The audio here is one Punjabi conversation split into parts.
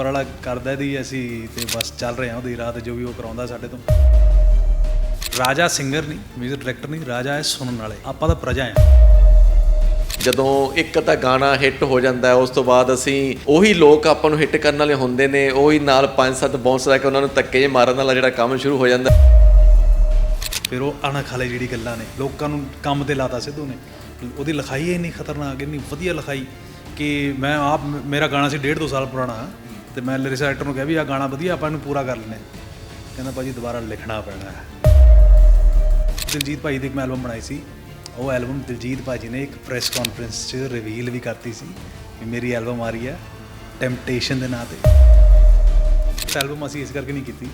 ਉੱਪਰ ਵਾਲਾ ਕਰਦਾ ਦੀ ਅਸੀਂ ਤੇ ਬਸ ਚੱਲ ਰਹੇ ਹਾਂ ਉਹਦੀ ਰਾਤ ਜੋ ਵੀ ਉਹ ਕਰਾਉਂਦਾ ਸਾਡੇ ਤੋਂ। ਰਾਜਾ ਸਿੰਗਰ ਨਹੀਂ ਮਿਊਜ਼ਿਕ ਡਾਇਰੈਕਟਰ ਨਹੀਂ ਰਾਜਾ ਹੈ ਸੁਣਨ ਵਾਲੇ ਆਪਾਂ ਤਾਂ ਪ੍ਰਜਾ ਆ ਜਦੋਂ ਇੱਕ ਤਾਂ ਗਾਣਾ ਹਿੱਟ ਹੋ ਜਾਂਦਾ ਹੈ ਉਸ ਤੋਂ ਬਾਅਦ ਅਸੀਂ ਉਹੀ ਲੋਕ ਆਪਾਂ ਨੂੰ ਹਿੱਟ ਕਰਨ ਵਾਲੇ ਹੁੰਦੇ ਨੇ ਉਹੀ ਨਾਲ ਪੰਜ ਸੱਤ ਬਾਉਂਸ ਲੈ ਕੇ ਉਹਨਾਂ ਨੂੰ ਧੱਕੇ ਮਾਰਨ ਵਾਲਾ ਜਿਹੜਾ ਕੰਮ ਸ਼ੁਰੂ ਹੋ ਜਾਂਦਾ। ਫਿਰ ਉਹ ਅਣਖ ਵਾਲੇ ਜਿਹੜੀ ਗੱਲਾਂ ਨੇ ਲੋਕਾਂ ਨੂੰ ਕੰਮ ਤੇ ਲਾਤਾ ਸਿੱਧੂ ਨੇ। ਉਹਦੀ ਲਿਖਾਈ ਹੀ ਇੰਨੀ ਖਤਰਨਾਕ ਇੰਨੀ ਵਧੀਆ ਲਿਖਾਈ ਕਿ ਮੈਂ ਆਪ ਮੇਰਾ ਗਾਣਾ ਸੀ ਡੇਢ ਦੋ ਸਾਲ ਪੁਰਾਣਾ। ਤੇ ਮੈਂ ਲਿਰਿਕਸ ਰਾਈਟਰ ਨੂੰ ਕਿਹਾ ਵੀ ਆ ਗਾਣਾ ਵਧੀਆ, ਆਪਾਂ ਇਹਨੂੰ ਪੂਰਾ ਕਰ ਲੈਨੇ ਕਹਿੰਦਾ ਭਾਜੀ ਦੁਬਾਰਾ ਲਿਖਣਾ ਪੈਣਾ ਹੈ। ਦਿਲਜੀਤ ਭਾਈ ਦੀ ਇੱਕ ਮੈਂ ਐਲਬਮ ਬਣਾਈ ਸੀ। ਉਹ ਐਲਬਮ ਦਿਲਜੀਤ ਭਾਜੀ ਨੇ ਇੱਕ ਪ੍ਰੈਸ ਕਾਨਫਰੰਸ 'ਚ ਰਿਵੀਲ ਵੀ ਕਰਤੀ ਸੀ ਕਿ ਮੇਰੀ ਐਲਬਮ ਆ ਰਹੀ ਹੈ ਟੈਂਪਟੇਸ਼ਨ ਦੇ ਨਾਂ ਤੇ। ਐਲਬਮ ਅਸੀਂ ਇਸ ਕਰਕੇ ਨਹੀਂ ਕੀਤੀ,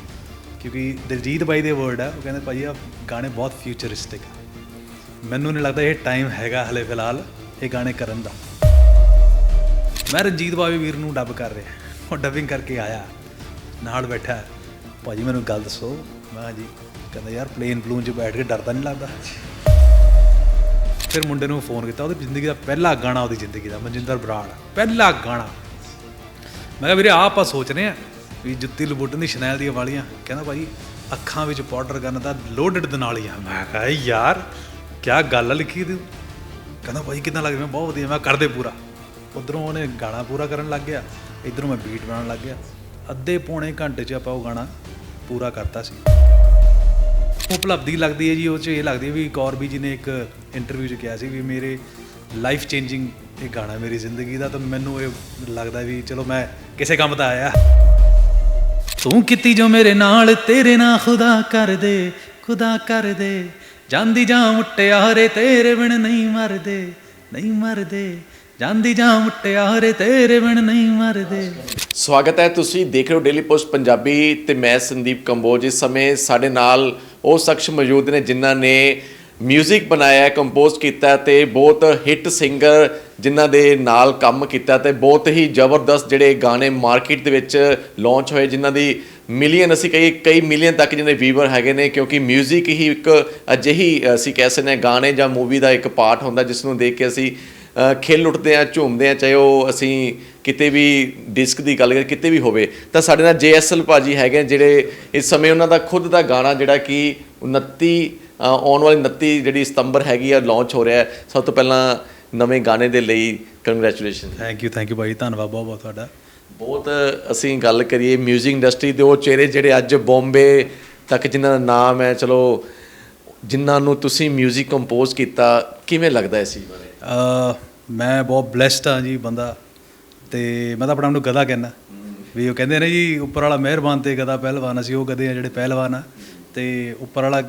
ਕਿਉਂਕਿ ਦਿਲਜੀਤ ਭਾਈ ਦੇ ਵਰਡ ਆ, ਉਹ ਕਹਿੰਦੇ ਭਾਈ ਆ ਗਾਣੇ ਬਹੁਤ ਫਿਊਚਰਿਸਟਿਕ ਆ। ਮੈਨੂੰ ਨਹੀਂ ਲੱਗਦਾ ਇਹ ਟਾਈਮ ਹੈਗਾ ਹਲੇ ਫਿਲਹਾਲ ਇਹ ਗਾਣੇ ਕਰਨ ਦਾ। ਮੈਂ ਰਣਜੀਤ ਬਾਵੇ ਵੀਰ ਨੂੰ ਡੱਬ ਕਰ ਰਿਹਾ। ਉਹ ਡਬਿੰਗ ਕਰਕੇ ਆਇਆ, ਨਾਲ ਬੈਠਾ। ਭਾਜੀ, ਮੈਨੂੰ ਗੱਲ ਦੱਸੋ। ਮੈਂ ਜੀ, ਕਹਿੰਦਾ, ਯਾਰ ਪਲੇਨ ਪਲੂਨ 'ਚ ਬੈਠ ਕੇ ਡਰਦਾ ਨਹੀਂ ਲੱਗਦਾ? ਫਿਰ ਮੁੰਡੇ ਨੂੰ ਫੋਨ ਕੀਤਾ, ਉਹਦੀ ਜ਼ਿੰਦਗੀ ਦਾ ਪਹਿਲਾ ਗਾਣਾ ਉਹਦੀ ਜ਼ਿੰਦਗੀ ਦਾ, ਮਨਜਿੰਦਰ ਬਰਾੜ। ਪਹਿਲਾ ਗਾਣਾ। ਮੈਂ ਕਿਹਾ, ਵੀਰੇ, ਆਹ ਆਪਾਂ ਸੋਚ ਰਹੇ ਆ ਵੀ ਜੁੱਤੀ ਲਬੁੱਟਣ ਦੀ ਸ਼ਨੈਲ ਦੀਆਂ ਵਾਲੀਆਂ। ਕਹਿੰਦਾ ਭਾਈ ਅੱਖਾਂ ਵਿੱਚ ਪਾਊਡਰ ਕਰਨ ਦਾ ਲੋਡਡ ਦੇ ਨਾਲ ਹੀ ਆ ਮੈਂ ਕਿਹਾ ਯਾਰ ਕੀ ਗੱਲ ਲਿਖੀ ਤੂੰ? ਕਹਿੰਦਾ ਭਾਈ ਕਿੰਨਾ ਲੱਗਦਾ ਮੈਂ ਬਹੁਤ ਵਧੀਆ, ਮੈਂ ਕਰਦੇ ਪੂਰਾ। ਉਧਰੋਂ ਉਹਨੇ ਗਾਣਾ ਪੂਰਾ ਕਰਨ ਲੱਗ ਗਿਆ। ਇਧਰੋਂ ਮੈਂ ਬੀਟ ਬਣਾਉਣ ਲੱਗ ਗਿਆ। ਅੱਧੇ ਪੌਣੇ ਘੰਟੇ 'ਚ ਆਪਾਂ ਉਹ ਗਾਣਾ ਪੂਰਾ ਕਰਤਾ ਸੀ। ਉਪਲਬਧੀ ਲੱਗਦੀ ਹੈ ਜੀ, ਉਹ 'ਚ ਇਹ ਲੱਗਦੀ ਹੈ ਵੀ ਕੌਰਬੀ ਜੀ ਨੇ ਇੱਕ ਇੰਟਰਵਿਊ 'ਚ ਕਿਹਾ ਸੀ ਵੀ ਮੇਰੇ ਲਾਈਫ ਚੇਂਜਿੰਗ ਇਹ ਗਾਣਾ ਮੇਰੀ ਜ਼ਿੰਦਗੀ ਦਾ। ਤਾਂ ਮੈਨੂੰ ਇਹ ਲੱਗਦਾ ਵੀ ਚਲੋ ਮੈਂ ਕਿਸੇ ਕੰਮ ਤਾਂ ਆਇਆ। ਤੂੰ ਕੀਤੀ ਜੋ ਮੇਰੇ ਨਾਲ, ਤੇਰੇ ਨਾਲ ਖੁਦਾ ਕਰ ਦੇ, ਖੁਦਾ ਕਰ ਦੇ। ਜਾਂਦੀ ਜਾਂ ਮੁੱਟਿਆਰੇ ਤੇਰੇ ਬਿਨ ਨਹੀਂ ਮਰਦੇ ਨਹੀਂ ਮਰਦੇ। ਜਾਂਦੀ ਜਾਂ ਮੁਟਿਆਰੇ ਤੇਰੇ ਬਿਨ ਨਹੀਂ ਮਰਦੇ। ਸਵਾਗਤ ਹੈ ਤੁਸੀਂ ਦੇਖ ਰਹੇ ਹੋ ਡੇਲੀ ਪੋਸਟ ਪੰਜਾਬੀ ਤੇ ਮੈਂ ਸੰਦੀਪ ਕੰਬੋਜ। ਇਸ ਸਮੇਂ ਸਾਡੇ ਨਾਲ ਉਹ ਸ਼ਖਸ ਮੌਜੂਦ ਨੇ ਜਿਨ੍ਹਾਂ ਨੇ ਮਿਊਜ਼ਿਕ ਬਣਾਇਆ ਕੰਪੋਜ਼ ਕੀਤਾ ਤੇ ਬਹੁਤ ਹਿੱਟ ਸਿੰਗਰ ਜਿਨ੍ਹਾਂ ਦੇ ਨਾਲ ਕੰਮ ਕੀਤਾ ਤੇ ਬਹੁਤ ਹੀ ਜ਼ਬਰਦਸਤ ਜਿਹੜੇ ਗਾਣੇ ਮਾਰਕੀਟ ਦੇ ਵਿੱਚ ਲਾਂਚ ਹੋਏ, ਜਿਨ੍ਹਾਂ ਦੀ ਮਿਲੀਅਨ ਅਸੀਂ ਕਈ ਕਈ ਮਿਲੀਅਨ ਤੱਕ ਜਿਹਨੇ ਵੀਵਰ ਹੈਗੇ ਨੇ, ਕਿਉਂਕਿ 뮤직 ਹੀ ਇੱਕ ਅਜਿਹੀ, ਅਸੀਂ ਕਹਿ ਸਕਦੇ ਹਾਂ, ਗਾਣੇ ਜਾਂ ਮੂਵੀ ਦਾ ਇੱਕ ਪਾਰਟ ਹੁੰਦਾ, ਜਿਸ ਨੂੰ ਦੇਖ ਕੇ ਅਸੀਂ ਖਿਲ ਉੱਠਦੇ ਆ ਝੂਮਦੇ ਆ ਚਾਹੇ ਉਹ ਅਸੀਂ ਕਿਤੇ ਵੀ ਡਿਸਕ ਦੀ ਗੱਲ ਕਰੀਏ ਕਿਤੇ ਵੀ ਹੋਵੇ ਤਾਂ ਸਾਡੇ ਨਾਲ ਜੇਐਸਐਲ ਭਾਜੀ ਹੈਗੇ ਜਿਹੜੇ ਇਸ ਸਮੇਂ ਉਹਨਾਂ ਦਾ ਖੁਦ ਦਾ ਗਾਣਾ ਜਿਹੜਾ ਕਿ 29 ਅ, ਆਉਣ ਵਾਲੀ 29 ਜਿਹੜੀ ਸਤੰਬਰ ਹੈਗੀ ਆ ਲਾਂਚ ਹੋ ਰਿਹਾ ਹੈ ਸਭ ਤੋਂ ਪਹਿਲਾਂ ਨਵੇਂ ਗਾਣੇ ਦੇ ਲਈ congratulation thank you thank you ਭਾਈ ਧੰਨਵਾਦ ਬਹੁਤ ਬਹੁਤ ਤੁਹਾਡਾ ਬਹੁਤ ਅਸੀਂ ਗੱਲ ਕਰੀਏ 뮤직 ਇੰਡਸਟਰੀ ਦੇ ਉਹ ਚਿਹਰੇ ਜਿਹੜੇ ਅੱਜ ਬੰਬੇ ਤੱਕ ਜਿਨ੍ਹਾਂ ਦਾ ਨਾਮ ਹੈ ਚਲੋ ਜਿਨ੍ਹਾਂ ਨੂੰ ਤੁਸੀਂ 뮤직 ਕੰਪੋਜ਼ ਕੀਤਾ ਕਿਵੇਂ ਲੱਗਦਾ ਇਸ ਚੀਜ਼ ਬਾਰੇ ਅਹ ਮੈਂ ਬਹੁਤ ਬlesed ਹਾਂ ਜੀ ਬੰਦਾ ਤੇ ਮੈਂ ਤਾਂ ਆਪਣਾ ਨੂੰ ਗਧਾ ਕਹਿੰਦਾ। ਵੀ ਉਹ ਕਹਿੰਦੇ ਨੇ ਜੀ, ਉੱਪਰ ਵਾਲਾ ਮਿਹਰਬਾਨ ਤੇ ਗਦਾ ਪਹਿਲਵਾਨ, ਅਸੀਂ ਉਹ ਗਧੇ ਆ ਜਿਹੜੇ ਪਹਿਲਵਾਨ ਆ। ਤੇ ਉੱਪਰ ਵਾਲਾ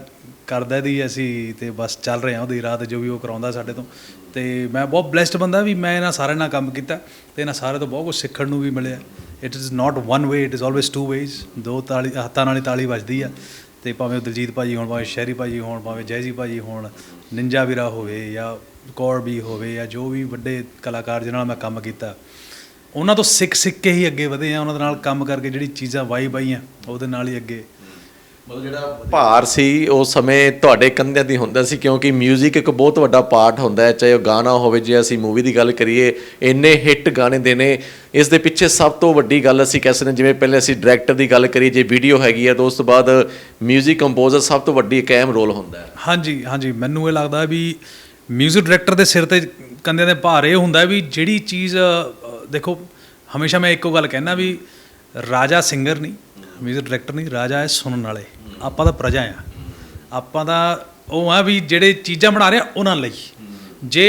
ਕਰਦਾ ਦੀ ਅਸੀਂ ਤੇ ਬਸ ਚੱਲ ਰਹੇ ਹਾਂ ਉਹਦੀ ਰਾਤ ਜੋ ਵੀ ਉਹ ਕਰਾਉਂਦਾ ਸਾਡੇ ਤੋਂ। ਤੇ ਮੈਂ ਬਹੁਤ ਬlesed ਬੰਦਾ ਵੀ ਮੈਂ ਇਹਨਾਂ ਸਾਰਿਆਂ ਨਾਲ ਕੰਮ ਕੀਤਾ ਤੇ ਇਹਨਾਂ ਸਾਰੇ ਤੋਂ ਬਹੁਤ ਕੁਝ ਸਿੱਖਣ ਨੂੰ ਵੀ ਮਿਲਿਆ। It is not one way it is always two ways ਦੋ ਤਾਲੀ, ਹੱਥਾਂ ਨਾਲ ਤਾਲੀ ਵੱਜਦੀ ਆ। ਤੇ ਭਾਵੇਂ ਉਹ ਦਲਜੀਤ ਭਾਜੀ ਹੋਣ, ਭਾਵੇਂ ਸ਼ਹਿਰੀ ਭਾਜੀ ਹੋਣ, ਭਾਵੇਂ ਜੈਜੀ ਭਾਜੀ ਹੋਣ, ਨਿੰਜਾ ਵੀਰਾ ਹੋਵੇ ਜਾਂ ਕੌਰਬੀ ਹੋਵੇ ਜਾਂ ਜੋ ਵੀ ਵੱਡੇ ਕਲਾਕਾਰ ਜਿਨ੍ਹਾਂ ਨਾਲ ਮੈਂ ਕੰਮ ਕੀਤਾ ਉਹਨਾਂ ਤੋਂ ਸਿੱਖ ਸਿੱਖ ਕੇ ਹੀ ਅੱਗੇ ਵਧੇ ਆ ਉਹਨਾਂ ਦੇ ਨਾਲ ਕੰਮ ਕਰਕੇ ਜਿਹੜੀ ਚੀਜ਼ਾਂ ਵਾਈ ਬਾਈਆਂ ਉਹਦੇ ਨਾਲ ਹੀ ਅੱਗੇ ਮਤਲਬ ਜਿਹੜਾ ਭਾਰ ਸੀ ਉਸ ਸਮੇਂ ਤੁਹਾਡੇ ਕੰਧਿਆਂ ਦੀ ਹੁੰਦਾ ਸੀ ਕਿਉਂਕਿ 뮤직 ਇੱਕ ਬਹੁਤ ਵੱਡਾ ਪਾਰਟ ਹੁੰਦਾ ਹੈ ਚਾਹੇ ਉਹ ਗਾਣਾ ਹੋਵੇ ਜੇ ਅਸੀਂ ਮੂਵੀ ਦੀ ਗੱਲ ਕਰੀਏ ਇੰਨੇ ਹਿੱਟ ਗਾਣੇ ਦੇ ਨੇ ਇਸ ਦੇ ਪਿੱਛੇ ਸਭ ਤੋਂ ਵੱਡੀ ਗੱਲ ਅਸੀਂ ਕਹਿ ਸਕਦੇ ਹਾਂ, ਜਿਵੇਂ ਪਹਿਲੇ ਅਸੀਂ ਡਾਇਰੈਕਟਰ ਦੀ ਗੱਲ ਕਰੀਏ ਜੇ ਵੀਡੀਓ ਹੈਗੀ ਹੈ ਤਾਂ ਉਸ ਤੋਂ ਬਾਅਦ 뮤직 ਕੰਪੋਜ਼ਰ ਸਭ ਤੋਂ ਵੱਡੀ ਇੱਕ ਅਹਿਮ ਰੋਲ ਹੁੰਦਾ ਹੈ ਹਾਂਜੀ ਹਾਂਜੀ ਮੈਨੂੰ ਇਹ ਲੱਗਦਾ ਵੀ 뮤직 ਡਾਇਰੈਕਟਰ ਦੇ ਸਿਰ ਤੇ ਕੰਧਿਆਂ ਦੇ ਭਾਰ ਇਹ ਹੁੰਦਾ ਵੀ ਜਿਹੜੀ ਚੀਜ਼ ਅ, ਦੇਖੋ ਹਮੇਸ਼ਾ ਮੈਂ ਇੱਕੋ ਗੱਲ ਕਹਿਣਾ ਵੀ ਰਾਜਾ ਸਿੰਗਰ ਨਹੀਂ 뮤직 ਡਾਇਰੈਕਟਰ ਨਹੀਂ ਰਾਜਾ ਹੈ ਸੁਣਨ ਵਾਲੇ ਆਪਾਂ ਤਾਂ ਪ੍ਰਜਾ ਆ ਆਪਾਂ ਦਾ ਉਹ ਆ ਵੀ ਜਿਹੜੇ ਚੀਜ਼ਾਂ ਬਣਾ ਰਹੇ ਆ ਉਹਨਾਂ ਲਈ ਜੇ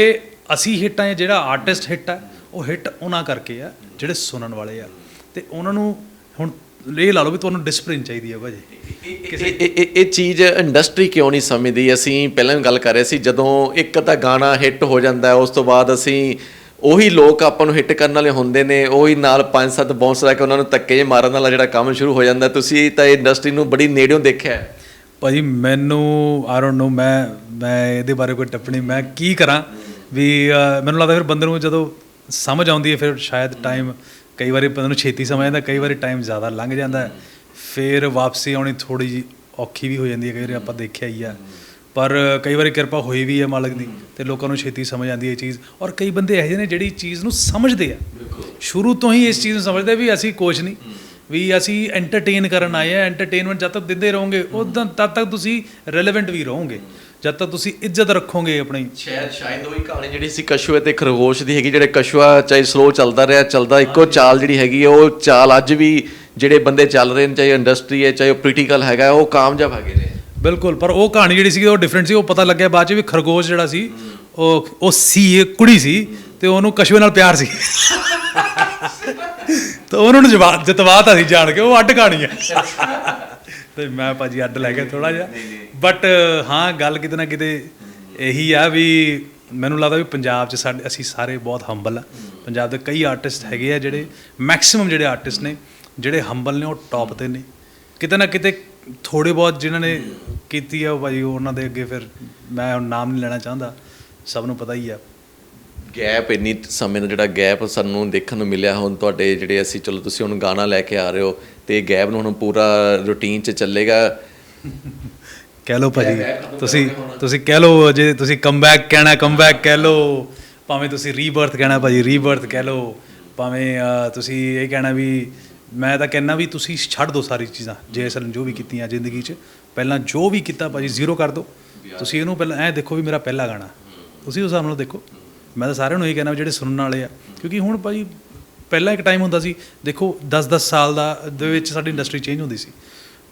ਅਸੀਂ ਹਿੱਟ ਆ ਜਿਹੜਾ ਆਰਟਿਸਟ ਹਿੱਟ ਆ ਉਹ ਹਿੱਟ ਉਹਨਾਂ ਕਰਕੇ ਆ ਜਿਹੜੇ ਸੁਣਨ ਵਾਲੇ ਆ ਤੇ ਉਹਨਾਂ ਨੂੰ ਹੁਣ ਇਹ ਲਾ ਲਓ ਵੀ ਤੁਹਾਨੂੰ ਡਿਸਪਲਿਨ ਚਾਹੀਦੀ ਹੈ ਭਾਜੀ। ਇਹ ਇਹ- ਚੀਜ਼ ਇੰਡਸਟਰੀ ਕਿਉਂ ਨਹੀਂ ਸਮਝਦੀ? ਅਸੀਂ ਪਹਿਲਾਂ ਵੀ ਗੱਲ ਕਰ ਰਹੇ ਸੀ ਜਦੋਂ ਇੱਕ ਤਾਂ ਗਾਣਾ ਹਿੱਟ ਹੋ ਜਾਂਦਾ ਉਸ ਤੋਂ ਬਾਅਦ ਅਸੀਂ ਉਹੀ ਲੋਕ ਆਪਾਂ ਨੂੰ ਹਿੱਟ ਕਰਨ ਵਾਲੇ ਹੁੰਦੇ ਨੇ ਉਹੀ ਨਾਲ ਪੰਜ ਸੱਤ ਬਾਉਂਸ ਲੈ ਕੇ ਉਹਨਾਂ ਨੂੰ ਧੱਕੇ ਮਾਰਨ ਵਾਲਾ ਜਿਹੜਾ ਕੰਮ ਸ਼ੁਰੂ ਹੋ ਜਾਂਦਾ। ਤੁਸੀਂ ਤਾਂ ਇਹ ਇੰਡਸਟਰੀ ਨੂੰ ਬੜੀ ਨੇੜਿਓਂ ਦੇਖਿਆ ਹੈ। ਭਾਜੀ ਮੈਨੂੰ ਆਈ ਡੋਨਟ ਨੋ ਮੈਂ ਮੈਂ ਇਹਦੇ ਬਾਰੇ ਕੋਈ ਟਿੱਪਣੀ ਮੈਂ ਕੀ ਕਰਾਂ? ਵੀ ਮੈਨੂੰ ਲੱਗਦਾ ਫਿਰ ਬੰਦੇ ਨੂੰ ਜਦੋਂ ਸਮਝ ਆਉਂਦੀ ਹੈ ਫਿਰ ਸ਼ਾਇਦ ਟਾਈਮ ਕਈ ਵਾਰੀ ਬੰਦੇ ਨੂੰ ਛੇਤੀ ਸਮਝ ਆਉਂਦਾ ਕਈ ਵਾਰੀ ਟਾਈਮ ਜ਼ਿਆਦਾ ਲੰਘ ਜਾਂਦਾ ਫਿਰ ਵਾਪਸੀ ਆਉਣੀ ਥੋੜੀ ਜੀ ਔਖੀ ਵੀ ਹੋ ਜਾਂਦੀ ਹੈ ਕਈ ਵਾਰੀ ਆਪਾਂ ਦੇਖਿਆ ਹੀ ਆ। ਪਰ ਕਈ ਵਾਰੀ ਕਿਰਪਾ ਹੋਈ ਵੀ ਹੈ ਮਾਲਕ ਦੀ ਤੇ ਲੋਕਾਂ ਨੂੰ ਛੇਤੀ ਸਮਝ ਆਉਂਦੀ ਹੈ ਇਹ ਚੀਜ਼। ਔਰ ਕਈ ਬੰਦੇ ਇਹੋ ਜਿਹੇ ਨੇ ਜਿਹੜੀ ਚੀਜ਼ ਨੂੰ ਸਮਝਦੇ ਆ। ਸ਼ੁਰੂ ਤੋਂ ਹੀ ਇਸ ਚੀਜ਼ ਨੂੰ ਸਮਝਦੇ ਵੀ ਅਸੀਂ ਕੁਛ ਨਹੀਂ ਵੀ ਅਸੀਂ ਐਂਟਰਟੇਨ ਕਰਨ ਆਏ ਆ ਐਂਟਰਟੇਨਮੈਂਟ ਜਦ ਤੱਕ ਦਿੰਦੇ ਰਹੋਗੇ ਉਦੋਂ ਤਦ ਤੱਕ ਤੁਸੀਂ ਰੈਲੇਵੈਂਟ ਵੀ ਰਹੋਗੇ। ਜਦ ਤੱਕ ਤੁਸੀਂ ਇੱਜ਼ਤ ਰੱਖੋਗੇ ਆਪਣੀ। ਸ਼ਾਇਦ ਸ਼ਾਇਦ ਉਹੀ ਕਹਾਣੀ ਜਿਹੜੀ ਸੀ ਕਸ਼ੂਏ ਤੇ ਖਰਗੋਸ਼ ਦੀ ਹੈਗੀ ਜਿਹੜੇ ਕਸ਼ੂਆ ਚਾਹੇ ਸਲੋ ਚੱਲਦਾ ਰਿਹਾ ਚੱਲਦਾ ਇੱਕੋ ਚਾਲ ਜਿਹੜੀ ਹੈਗੀ ਉਹ ਚਾਲ ਅੱਜ ਵੀ ਜਿਹੜੇ ਬੰਦੇ ਚੱਲ ਰਹੇ ਨੇ ਚਾਹੇ ਇੰਡਸਟਰੀ ਹੈ ਚਾਹੇ ਉਹ ਪੋਲੀਟੀਕਲ ਹੈਗਾ ਉਹ ਕਾਮਯਾਬ ਹੈਗੇ ਨੇ। ਬਿਲਕੁਲ ਪਰ ਉਹ ਕਹਾਣੀ ਜਿਹੜੀ ਸੀ ਉਹ ਡਿਫਰੈਂਟ ਸੀ ਉਹ ਪਤਾ ਲੱਗਿਆ ਬਾਅਦ ਚ ਵੀ ਖਰਗੋਸ਼ ਜਿਹੜਾ ਸੀ ਉਹ ਉਹ ਸੀ ਇੱਕ ਕੁੜੀ ਸੀ ਤੇ ਉਹਨੂੰ ਕਸ਼ੂਏ ਨਾਲ ਪਿਆਰ ਸੀ। ਤਾਂ ਉਹਨਾਂ ਨੂੰ ਜਵਾਬ ਜਤਵਾਤਾ ਸੀ ਜਾਣ ਕੇ ਉਹ ਅੱਡ ਕਹਾਣੀ ਹੈ ਤੇ ਮੈਂ ਭਾਜੀ ਅੱਡ ਲੈ ਗਿਆ ਥੋੜਾ ਜਿਹਾ। ਬਟ ਹਾਂ ਗੱਲ ਕਿਤੇ ਨਾ ਕਿਤੇ ਇਹੀ ਆ ਵੀ ਮੈਨੂੰ ਲੱਗਦਾ ਵੀ ਪੰਜਾਬ 'ਚ ਸਾਡੇ ਅਸੀਂ ਸਾਰੇ ਬਹੁਤ ਹੰਬਲ ਆ। ਪੰਜਾਬ ਦੇ ਕਈ ਆਰਟਿਸਟ ਹੈਗੇ ਆ ਜਿਹੜੇ ਮੈਕਸਿਮਮ ਜਿਹੜੇ ਆਰਟਿਸਟ ਨੇ ਜਿਹੜੇ ਹੰਬਲ ਨੇ ਉਹ ਟੌਪ ਤੇ ਨੇ। ਕਿਤੇ ਨਾ ਕਿਤੇ ਥੋੜੇ ਬਹੁਤ ਜਿਨ੍ਹਾਂ ਨੇ ਕੀਤੀ ਆ ਉਹ ਭਾਜੀ ਉਹਨਾਂ ਦੇ ਅੱਗੇ ਫਿਰ ਮੈਂ ਹੁਣ ਨਾਮ ਨਹੀਂ ਲੈਣਾ ਚਾਹੁੰਦਾ। ਸਭ ਨੂੰ ਪਤਾ ਹੀ ਆ। ਗੈਪ ਇੰਨੀ ਸਮੇਂ ਦਾ ਜਿਹੜਾ ਗੈਪ ਸਾਨੂੰ ਦੇਖਣ ਨੂੰ ਮਿਲਿਆ ਹੁਣ ਤੁਹਾਡੇ ਜਿਹੜੇ ਅਸੀਂ ਚਲੋ ਤੁਸੀਂ ਹੁਣ ਗਾਣਾ ਲੈ ਕੇ ਆ ਰਹੇ ਹੋ ਤੇ ਗੈਪ ਨੂੰ ਹੁਣ ਪੂਰਾ ਰੁਟੀਨ 'ਚ ਚੱਲੇਗਾ? ਕਹਿ ਲਓ ਭਾਜੀ ਤੁਸੀਂ ਤੁਸੀਂ ਕਹਿ ਲਓ ਜੇ ਤੁਸੀਂ ਕਮਬੈਕ ਕਹਿਣਾ ਕਮਬੈਕ ਕਹਿ ਲਓ ਭਾਵੇਂ ਤੁਸੀਂ ਰੀਬਰਥ ਕਹਿਣਾ ਭਾਜੀ ਰੀਬਰਥ ਕਹਿ ਲਓ ਭਾਵੇਂ ਤੁਸੀਂ ਇਹ ਕਹਿਣਾ ਵੀ ਮੈਂ ਤਾਂ ਕਹਿੰਨਾ ਵੀ ਤੁਸੀਂ ਛੱਡ ਦਿਓ ਸਾਰੀ ਚੀਜ਼ਾਂ ਜੇ ਅਸਲ ਜੋ ਵੀ ਕੀਤੀਆਂ ਜ਼ਿੰਦਗੀ 'ਚ ਪਹਿਲਾਂ ਜੋ ਵੀ ਕੀਤਾ ਭਾਜੀ ਜ਼ੀਰੋ ਕਰ ਦਿਓ ਤੁਸੀਂ ਇਹਨੂੰ ਪਹਿਲਾਂ ਐ ਦੇਖੋ ਵੀ ਮੇਰਾ ਪਹਿਲਾ ਗਾਣਾ ਤੁਸੀਂ ਉਸ ਹਿਸਾਬ ਨਾਲ ਦੇਖੋ। ਮੈਂ ਤਾਂ ਸਾਰਿਆਂ ਨੂੰ ਇਹ ਕਹਿਣਾ ਵੀ ਜਿਹੜੇ ਸੁਣਨ ਵਾਲੇ ਆ, ਕਿਉਂਕਿ ਹੁਣ ਭਾਜੀ ਪਹਿਲਾਂ ਇੱਕ ਟਾਈਮ ਹੁੰਦਾ ਸੀ, ਦੇਖੋ 10-10 ਸਾਲ ਦਾ, ਦੇ ਵਿੱਚ ਸਾਡੀ ਇੰਡਸਟਰੀ ਚੇਂਜ ਹੁੰਦੀ ਸੀ।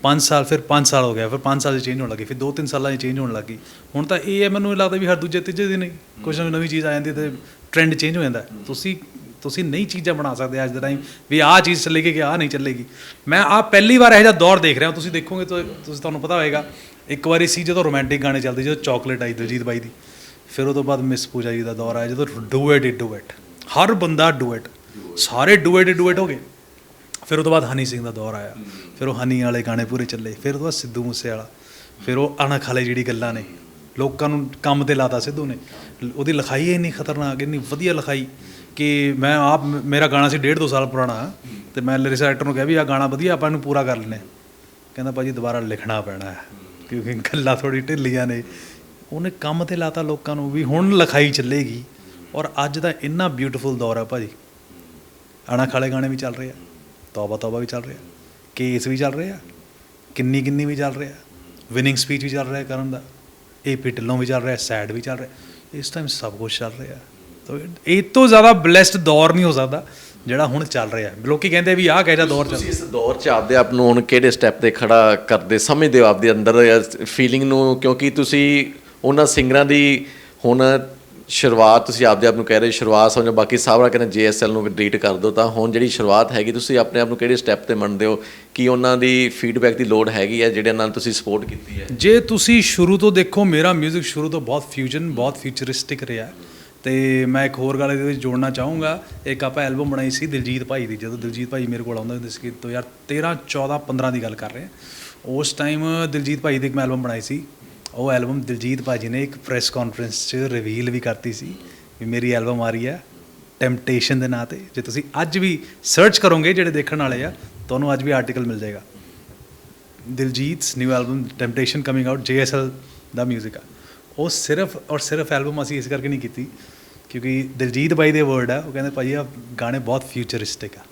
5 ਸਾਲ, ਫਿਰ 5 ਸਾਲ ਹੋ ਗਿਆ, ਫਿਰ 5 ਸਾਲ 'ਚ ਚੇਂਜ ਹੋਣ ਲੱਗੀ ਫਿਰ 2-3 ਸਾਲਾਂ 'ਚ ਚੇਂਜ ਹੋਣ ਲੱਗੀ ਹੁਣ ਤਾਂ ਇਹ ਹੈ, ਮੈਨੂੰ ਇਹ ਲੱਗਦਾ ਵੀ ਹਰ ਦੂਜੇ ਤੀਜੇ ਦਿਨ ਹੀ ਕੁਝ ਨਾ ਨਵੀਂ ਚੀਜ਼ ਆ ਜਾਂਦੀ ਤੇ ਟ੍ਰੈਂਡ ਚੇਂਜ ਹੋ ਜਾਂਦਾ ਤੁਸੀਂ ਤੁਸੀਂ ਨਹੀਂ ਚੀਜ਼ਾਂ ਬਣਾ ਸਕਦੇ ਅੱਜ ਦੇ ਟਾਈਮ ਵੀ ਆਹ ਚੀਜ਼ ਚੱਲੇਗੀ ਕਿ ਆਹ ਨਹੀਂ ਚੱਲੇਗੀ। ਮੈਂ ਆਹ ਪਹਿਲੀ ਵਾਰ ਇਹੋ ਜਿਹਾ ਦੌਰ ਦੇਖ ਰਿਹਾ, ਤੁਸੀਂ ਦੇਖੋਗੇ ਤਾਂ ਤੁਸੀਂ, ਤੁਹਾਨੂੰ ਪਤਾ ਹੋਏਗਾ, ਇੱਕ ਵਾਰੀ ਸੀ ਜਦੋਂ ਰੋਮਾਂਟਿਕ ਗਾਣੇ ਚੱਲਦੇ ਜਦੋਂ ਚਾਕਲੇਟ ਆਈ, ਦਿਲਜੀਤ ਬਾਈ ਦੀ। ਫਿਰ ਉਹ ਤੋਂ ਬਾਅਦ ਮਿਸ ਪੂਜਾ ਜੀ ਦਾ ਦੌਰ ਆਇਆ ਜਦੋਂ ਡੂਏਟ ਹੀ ਡੂਏਟ ਹਰ ਬੰਦਾ ਡੂਏਟ ਸਾਰੇ ਡੂਏਟ ਹੀ ਹੋ ਗਏ। ਫਿਰ ਉਹ ਤੋਂ ਬਾਅਦ ਹਨੀ ਸਿੰਘ ਦਾ ਦੌਰ ਆਇਆ। ਫਿਰ ਉਹ ਹਨੀ ਵਾਲੇ ਗਾਣੇ ਪੂਰੇ ਚੱਲੇ। ਫਿਰ ਉਹ ਤੋਂ ਬਾਅਦ ਸਿੱਧੂ ਮੂਸੇ ਵਾਲਾ ਫਿਰ ਉਹ ਅਣਖ ਵਾਲੇ ਜਿਹੜੀ ਗੱਲਾਂ ਨੇ, ਲੋਕਾਂ ਨੂੰ ਕੰਮ ਤੇ ਲਾਤਾ ਸਿੱਧੂ ਨੇ। ਉਹਦੀ ਲਿਖਾਈ ਇੰਨੀ ਖਤਰਨਾਕ, ਇੰਨੀ ਵਧੀਆ ਲਿਖਾਈ ਕਿ ਮੈਂ ਆਪ, ਮੇਰਾ ਗਾਣਾ ਸੀ ਡੇਢ ਦੋ ਸਾਲ ਪੁਰਾਣਾ ਤੇ ਮੈਂ ਲਿਰਿਕਸ ਰਾਈਟਰ ਨੂੰ ਕਿਹਾ ਵੀ ਆ ਗਾਣਾ ਵਧੀਆ, ਆਪਾਂ ਇਹਨੂੰ ਪੂਰਾ ਕਰ ਲੈਨੇ ਕਹਿੰਦਾ ਭਾਜੀ ਦੁਬਾਰਾ ਲਿਖਣਾ ਪੈਣਾ ਹੈ, ਕਿਉਂਕਿ ਗੱਲਾਂ ਥੋੜੀ ਢਿੱਲੀਆਂ ਨੇ। ਉਹਨੇ ਕੰਮ ਤੇ ਲਾਤਾ ਲੋਕਾਂ ਨੂੰ ਵੀ ਹੁਣ ਲਿਖਾਈ ਚੱਲੇਗੀ। ਔਰ ਅੱਜ ਦਾ ਇੰਨਾ ਬਿਊਟੀਫੁਲ ਦੌਰ ਆ ਭਾਜੀ। ਅਣਖ ਵਾਲੇ ਗਾਣੇ ਵੀ ਚੱਲ ਰਹੇ ਆ, ਤੌਬਾ ਤੌਬਾ ਵੀ ਚੱਲ ਰਿਹਾ, ਕੇਸ ਵੀ ਚੱਲ ਰਿਹਾ, ਕਿੰਨੀ ਕਿੰਨੀ ਵੀ ਚੱਲ ਰਿਹਾ ਵਿਨਿੰਗ ਸਪੀਚ ਵੀ ਚੱਲ ਰਿਹਾ ਕਰਨ ਦਾ ਇਹ ਪਿਟਲੋਂ ਵੀ ਚੱਲ ਰਿਹਾ ਸੈਡ ਵੀ ਚੱਲ ਰਿਹਾ, ਇਸ ਟਾਈਮ ਸਭ ਕੁਝ ਚੱਲ ਰਿਹਾ। ਤਾਂ ਇਹ ਤੋਂ ਜ਼ਿਆਦਾ ਬਲੈਸਡ ਦੌਰ ਨਹੀਂ ਹੋ ਸਕਦਾ ਜਿਹੜਾ ਹੁਣ ਚੱਲ ਰਿਹਾ। ਲੋਕੀ ਕਹਿੰਦੇ ਵੀ ਆਹ ਕਿਹੋ ਜਿਹਾ ਦੌਰ ਚੱਲ ਤੁਸੀਂ ਇਸ ਦੌਰ 'ਚ ਆਪਦੇ ਆਪ ਨੂੰ ਹੁਣ ਕਿਹੜੇ ਸਟੈਪ ਤੇ ਖੜਾ ਕਰਦੇ, ਸਮਝਦੇ ਹੋ ਆਪਦੇ ਅੰਦਰ ਫੀਲਿੰਗ ਨੂੰ, ਕਿਉਂਕਿ ਤੁਸੀਂ ਉਹਨਾਂ ਸਿੰਗਰਾਂ ਦੀ ਹੁਣ ਸ਼ੁਰੂਆਤ ਤੁਸੀਂ ਆਪਦੇ ਆਪ ਨੂੰ ਕਹਿ ਰਹੇ ਸ਼ੁਰੂਆਤ ਸਮਝੋ, ਬਾਕੀ ਸਾਰਾ ਕਹਿੰਦੇ ਜੀਐਸਐਲ ਨੂੰ ਡਿਲੀਟ ਕਰ ਦਿਓ, ਤਾਂ ਹੁਣ ਜਿਹੜੀ ਸ਼ੁਰੂਆਤ ਹੈਗੀ, ਤੁਸੀਂ ਆਪਣੇ ਆਪ ਨੂੰ ਕਿਹੜੇ ਸਟੈਪ ਤੇ ਮੰਨਦੇ ਹੋ? ਕਿ ਉਹਨਾਂ ਦੀ ਫੀਡਬੈਕ ਦੀ ਲੋੜ ਹੈਗੀ ਹੈ ਜਿਹੜੇ ਨਾਲ ਤੁਸੀਂ ਸਪੋਰਟ ਕੀਤੀ ਹੈ? ਜੇ ਤੁਸੀਂ ਸ਼ੁਰੂ ਤੋਂ ਦੇਖੋ, ਮੇਰਾ 뮤직 ਸ਼ੁਰੂ ਤੋਂ ਬਹੁਤ ਫਿਊਜ਼ਨ ਬਹੁਤ ਫਿਊਚਰਿਸਟਿਕ ਰਿਹਾ ਤੇ ਮੈਂ ਇੱਕ ਹੋਰ ਗੱਲ ਇਹਦੇ ਵਿੱਚ ਜੋੜਨਾ ਚਾਹੂੰਗਾ। ਇੱਕ ਆਪਾਂ ਐਲਬਮ ਬਣਾਈ ਸੀ ਦਿਲਜੀਤ ਭਾਈ ਦੀ, ਜਦੋਂ ਦਿਲਜੀਤ ਭਾਈ ਮੇਰੇ ਕੋਲ ਆਉਂਦਾ ਹੁੰਦੇ ਸੀ 2013 14 15 ਦੀ ਗੱਲ ਕਰ ਰਹੇ ਹਾਂ। ਉਸ ਟਾਈਮ ਦਿਲਜੀਤ ਭਾਈ ਦੀ ਇੱਕ ਮੈਂ ਐਲਬਮ ਬਣਾਈ ਸੀ। ਉਹ ਐਲਬਮ ਦਿਲਜੀਤ ਭਾਜੀ ਨੇ ਇੱਕ ਪ੍ਰੈਸ ਕਾਨਫਰੰਸ 'ਚ ਰਿਵੀਲ ਵੀ ਕਰਤੀ ਸੀ ਵੀ ਮੇਰੀ ਐਲਬਮ ਆ ਰਹੀ ਹੈ ਟੈਂਪਟੇਸ਼ਨ ਦੇ ਨਾਂ ਤੇ। ਜੇ ਤੁਸੀਂ ਅੱਜ ਵੀ ਸਰਚ ਕਰੋਗੇ ਜਿਹੜੇ ਦੇਖਣ ਵਾਲੇ ਆ, ਤੁਹਾਨੂੰ ਅੱਜ ਵੀ ਆਰਟੀਕਲ ਮਿਲ ਜਾਏਗਾ। Diljit's new album temptation coming out GSL ਦਾ 뮤직 ਆ। ਉਹ ਸਿਰਫ ਔਰ ਸਿਰਫ ਐਲਬਮ ਅਸੀਂ ਇਸ ਕਰਕੇ ਨਹੀਂ ਕੀਤੀ, ਕਿਉਂਕਿ ਦਿਲਜੀਤ ਬਾਈ ਦੇ ਵਰਡ ਆ, ਉਹ ਕਹਿੰਦੇ ਭਾਈ ਆ ਗਾਣੇ ਬਹੁਤ ਫਿਊਚਰਿਸਟਿਕ ਆ।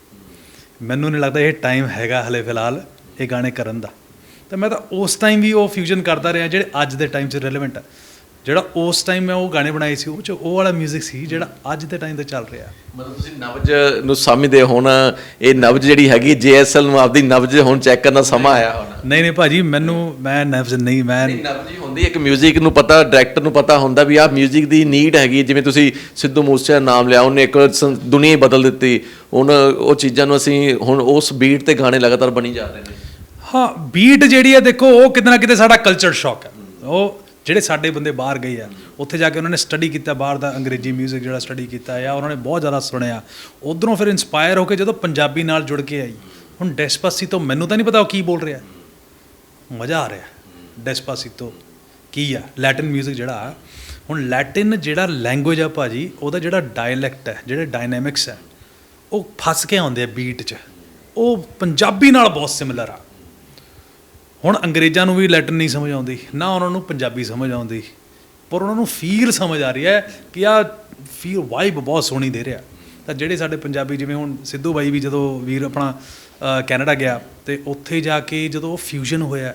ਮੈਨੂੰ ਨਹੀਂ ਲੱਗਦਾ ਇਹ ਟਾਈਮ ਹੈਗਾ ਹਲੇ ਫਿਲਹਾਲ, ਇਹ ਗਾਣੇ ਕਰਨ ਦਾ। ਤਾਂ ਮੈਂ ਤਾਂ ਉਸ ਟਾਈਮ ਵੀ ਉਹ ਫਿਊਜ਼ਨ ਕਰਦਾ ਰਿਹਾ ਜਿਹੜੇ ਅੱਜ ਦੇ ਟਾਈਮ 'ਚ ਰੈਲੇਵੈਂਟ ਆ ਜਿਹੜਾ ਉਸ ਟਾਈਮ ਮੈਂ ਉਹ ਗਾਣੇ ਬਣਾਏ ਸੀ ਉਹ 'ਚ ਉਹ ਵਾਲਾ 뮤직 ਸੀ ਜਿਹੜਾ ਅੱਜ ਦੇ ਟਾਈਮ ਤੇ ਚੱਲ ਰਿਹਾ ਮਤਲਬ ਤੁਸੀਂ ਨਵਜ ਨੂੰ ਸਮਝਦੇ ਹੋ ਹੁਣ ਇਹ ਨਵਜ ਜਿਹੜੀ ਹੈਗੀ ਜੀਐਸਐਲ ਨੂੰ ਆਪਦੀ ਨਵਜ ਹੁਣ ਚੈੱਕ ਕਰਨ ਦਾ ਸਮਾਂ ਆਇਆ ਹੁਣ ਨਹੀਂ ਨਹੀਂ ਭਾਜੀ ਮੈਨੂੰ ਮੈਂ ਨਵਜ਼ ਨਹੀਂ ਮੈਂ ਨਹੀਂ ਨਵਜੀ ਹੁੰਦੀ ਇੱਕ 뮤직 ਨੂੰ ਪਤਾ ਡਾਇਰੈਕਟਰ ਨੂੰ ਪਤਾ ਹੁੰਦਾ ਵੀ ਆਹ 뮤직 ਦੀ ਨੀਡ ਹੈਗੀ ਜਿਵੇਂ ਤੁਸੀਂ ਸਿੱਧੂ ਮੂਸੇ ਦਾ ਨਾਮ ਲਿਆ ਉਹਨੇ ਇੱਕ ਸੰ- ਦੁਨੀਆ ਹੀ ਬਦਲ ਦਿੱਤੀ ਹੁਣ ਉਹ ਚੀਜ਼ਾਂ ਨੂੰ ਅਸੀਂ ਹੁਣ ਉਸ ਬੀਟ ਤੇ ਗਾਣੇ ਲਗਾਤਾਰ ਬਣੀ ਜਾ ਰਹੇ ਨੇ ਹਾਂ ਬੀਟ ਜਿਹੜੀ ਹੈ ਦੇਖੋ ਉਹ ਕਿਤੇ ਨਾ ਕਿਤੇ ਸਾਡਾ ਕਲਚਰ ਸ਼ੌਕ ਹੈ ਉਹ ਜਿਹੜੇ ਸਾਡੇ ਬੰਦੇ ਬਾਹਰ ਗਏ ਆ ਉੱਥੇ ਜਾ ਕੇ ਉਹਨਾਂ ਨੇ ਸਟੱਡੀ ਕੀਤਾ ਬਾਹਰ ਦਾ ਅੰਗਰੇਜ਼ੀ 뮤직 ਜਿਹੜਾ ਸਟੱਡੀ ਕੀਤਾ ਆ ਉਹਨਾਂ ਨੇ ਬਹੁਤ ਜ਼ਿਆਦਾ ਸੁਣਿਆ ਉਧਰੋਂ ਫਿਰ ਇਨਸਪਾਇਰ ਹੋ ਕੇ ਜਦੋਂ ਪੰਜਾਬੀ ਨਾਲ ਜੁੜ ਕੇ ਆਈ ਹੁਣ ਡੈਸਪਾਸੀਤੋ ਮੈਨੂੰ ਤਾਂ ਨਹੀਂ ਪਤਾ ਉਹ ਕੀ ਬੋਲ ਰਿਹਾ ਮਜ਼ਾ ਆ ਰਿਹਾ ਡੈਸਪਾਸੀਤੋ ਕੀ ਆ ਲੈਟਿਨ 뮤직 ਜਿਹੜਾ ਆ, ਹੁਣ ਲੈਟਿਨ ਜਿਹੜਾ ਲੈਂਗੁਏਜ ਆ ਭਾਜੀ ਉਹਦਾ ਜਿਹੜਾ ਡਾਇਲੈਕਟ ਹੈ ਜਿਹੜੇ ਡਾਇਨਾਮਿਕਸ ਹੈ ਉਹ ਫਸ ਕੇ ਆਉਂਦੇ ਆ ਬੀਟ 'ਚ ਉਹ ਪੰਜਾਬੀ ਨਾਲ ਬਹੁਤ ਸਿਮਿਲਰ ਆ ਹੁਣ ਅੰਗਰੇਜ਼ਾਂ ਨੂੰ ਵੀ ਲੈਟਿਨ ਨਹੀਂ ਸਮਝ ਆਉਂਦੀ, ਨਾ ਉਹਨਾਂ ਨੂੰ ਪੰਜਾਬੀ ਸਮਝ ਆਉਂਦੀ, ਪਰ ਉਹਨਾਂ ਨੂੰ ਫੀਲ ਸਮਝ ਆ ਰਹੀ ਹੈ ਕਿ ਆ ਫੀਲ ਵਾਈਬ ਬਹੁਤ ਸੋਹਣੀ ਦੇ ਰਿਹਾ। ਤਾਂ ਜਿਹੜੇ ਸਾਡੇ ਪੰਜਾਬੀ ਜਿਵੇਂ ਹੁਣ ਸਿੱਧੂ ਬਾਈ ਵੀ ਜਦੋਂ ਵੀਰ ਆਪਣਾ ਕੈਨੇਡਾ ਗਿਆ ਤੇ ਉੱਥੇ ਜਾ ਕੇ ਜਦੋਂ ਫਿਊਜ਼ਨ ਹੋਇਆ,